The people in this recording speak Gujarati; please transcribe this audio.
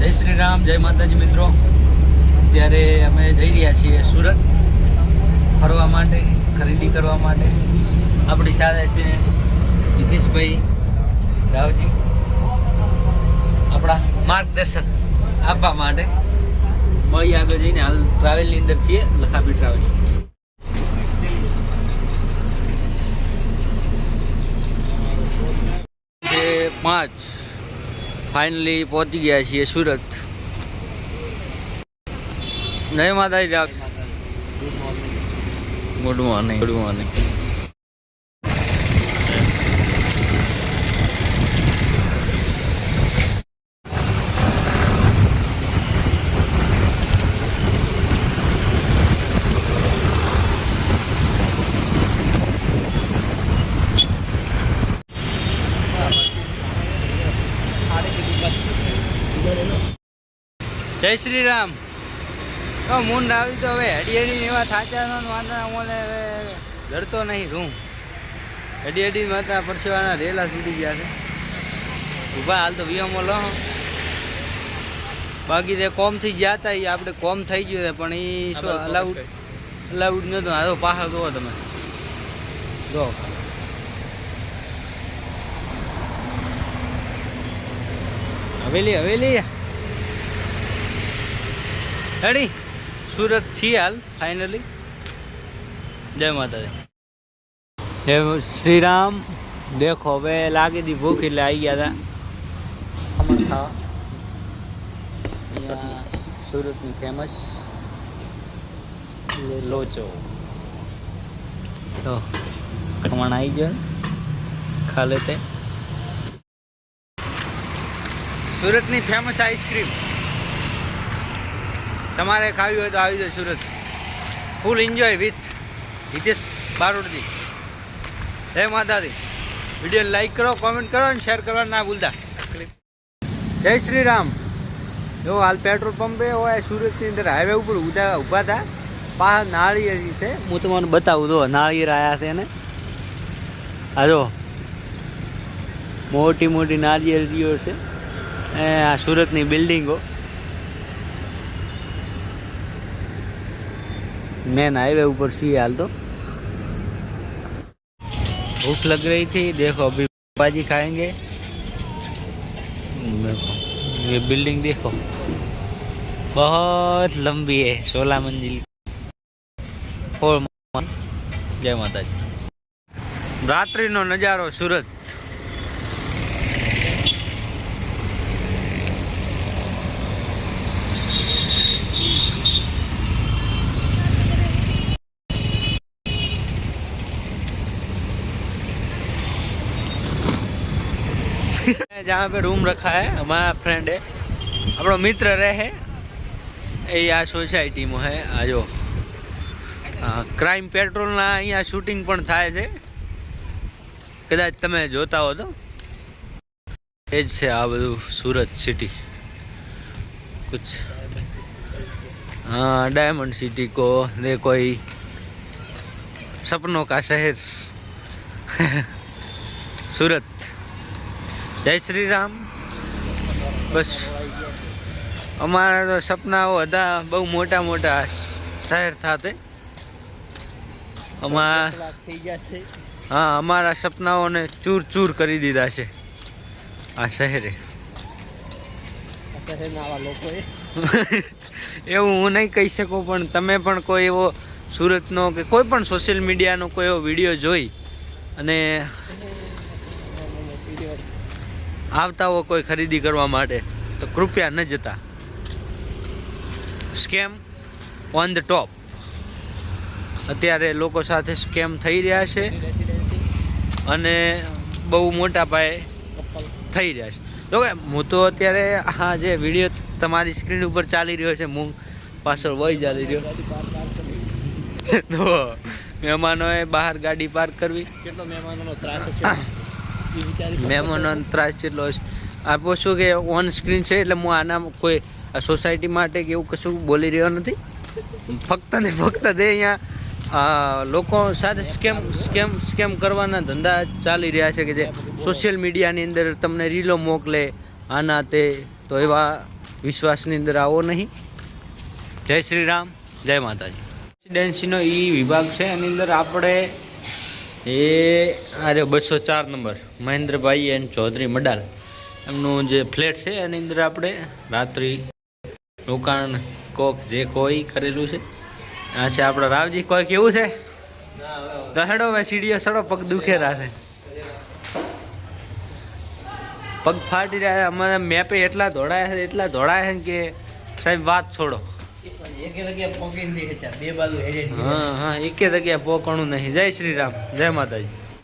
જય શ્રી રામ, જય માતાજી મિત્રો. અત્યારે અમે જઈ રહ્યા છીએ સુરત ફરવા માટે, ખરીદી કરવા માટે. આપણી સાથે છે નીતિશભાઈ રાવજી. આપણા માર્ગદર્શન આપવા માટે. મળી આગળ જઈને હાલ ટ્રાવેલની અંદર છીએ લખાબી ટ્રાવેલ પાંચ ફાઇનલી પહોંચી ગયા છીએ સુરત. જય Mataji Rao good morning good morning જય શ્રી રામ તો મુંડ આવી તો હવે. હડી હડી એવા થાચાનો વાંદરા મને હવે. ડરતો નહીં શું હડી હડી માતા પરસેવાના રેલા સુધી ગયા છે. ઊભા હાલ તો વિયમો લો. બાકી તે કોમથી ગયા હતા એ આપણે કોમ થઈ ગયું છે પણ એ શું અલાઉડ અલાઉડ નહોતું આ તો પાછળ જુઓ તમે. જો. હવેલી હવેલી. રેડી સુરત છીએ હાલ ફાઇનલી જય માતાજી. હે શ્રીરામ દેખો હવે લાગી દી ભૂખ એટલે આવી ગયા હતા ખમણ ખાવા. સુરતની ફેમસ લોચો. તો ખમણ આવી ગયો. ખા લેતે સુરતની ફેમસ આઈસ્ક્રીમ તમારે ખાવી હોય તો આવી જાય Surat. Full enjoy with Hitesh બારોડજી. જય માતાજી. વીડિયો લાઈક કરો કોમેન્ટ કરો અને શેર કરવા ના ભૂલતા. જય શ્રી રામ જો હાલ પેટ્રોલ પંપે હોય સુરતની અંદર હાઈવે ઉપર ઉધા ઊભા હતા પાછળ નાળિયેર છે, હું તમને બતાવું, જો નાળિયેર આવ્યા છે ને. આ જો, મોટી મોટી નાળિયેરીઓ છે. આ સુરતની બિલ્ડિંગો मेन हाईवे ऊपर सी हाल तो भूख लग रही थी देखो अभी भाजी खाएंगे देखो ये बिल्डिंग देखो बहुत लंबी है सोलह मंजिल फोर जय माता जी રાત્રિનો નજારો સુરત जहाँ पे रूम रखा है हमारा फ्रेंड है આપણો મિત્ર રહે એ આ સોસાયટીમાં હે આ જો ક્રાઇમ પેટ્રોલના અહીંયા શૂટિંગ પણ થાય છે કદાચ તમે જોતા હો તો એ જ છે આ બધું સુરત સિટી कुछ हाँ डायमंड सिटी को दे कोई सपनों का शहर सूरत જય શ્રી રામ બસ. અમારા તો સપનાઓ હતા બહુ મોટા મોટા શહેર થાતે. અમારા હા અમારા સપનાઓને ચૂર ચૂર કરી દીધા છે આ શહેરે. એવું હું નહીં કહી શકું પણ તમે પણ કોઈ એવો સુરતનો કે કોઈ પણ સોશિયલ મીડિયાનો કોઈ એવો વીડિયો જોઈ અને આવતા હો કોઈ ખરીદી કરવા માટે, તો કૃપયા ન જતા. Scam on the top. અત્યારે લોકો સાથે સ્કેમ થઈ રહ્યા છે અને બહુ મોટા પાયે થઈ રહ્યા છે. કે, હું તો અત્યારે હા જે વીડિયો તમારી સ્ક્રીન ઉપર ચાલી રહ્યો છે, હું પાછળ વહી ચાલી રહ્યો. તો, મહેમાનોએ બહાર ગાડી પાર્ક કરવી. કેટલો મહેમાનોનો ત્રાસ છો? મહેમાનોનો ત્રાસ જેટલો આપો છો કે ઓન સ્ક્રીન છે એટલે હું આના કોઈ આ સોસાયટી માટે કે એવું કશું બોલી રહ્યો નથી? ફક્ત ને ફક્ત તે અહીંયા લોકો સાથે સ્કેમ સ્કેમ સ્કેમ કરવાના ધંધા ચાલી રહ્યા છે કે જે સોશિયલ મીડિયાની અંદર તમને રીલો મોકલે આના તે તો એવા વિશ્વાસની અંદર આવો નહીં. જય શ્રી રામ જય માતાજી. રેસિડેન્સીનો એ વિભાગ છે એની અંદર આપણે એ અરે બસો ચાર નંબર. મહેન્દ્રભાઈ એન ચૌધરી મડાલ. એમનું જે ફ્લેટ છે, એની અંદર આપણે રાત્રિ રોકાણ કોક જે કોઈ કરેલું છે. આ છે આપણા રાવજી. કોઈ કેવું છે? દહેડો હેડો મેં સીડીઓ સડો પગ દુખે રાખે પગ ફાટી રહ્યા. અમારે મેપે એટલા દોડાયા છે, એટલા દોડાયા છે કે સાહેબ વાત છોડો. હા હા એકે જગ્યા પોકણું નહીં. જય શ્રી રામ. જય માતાજી.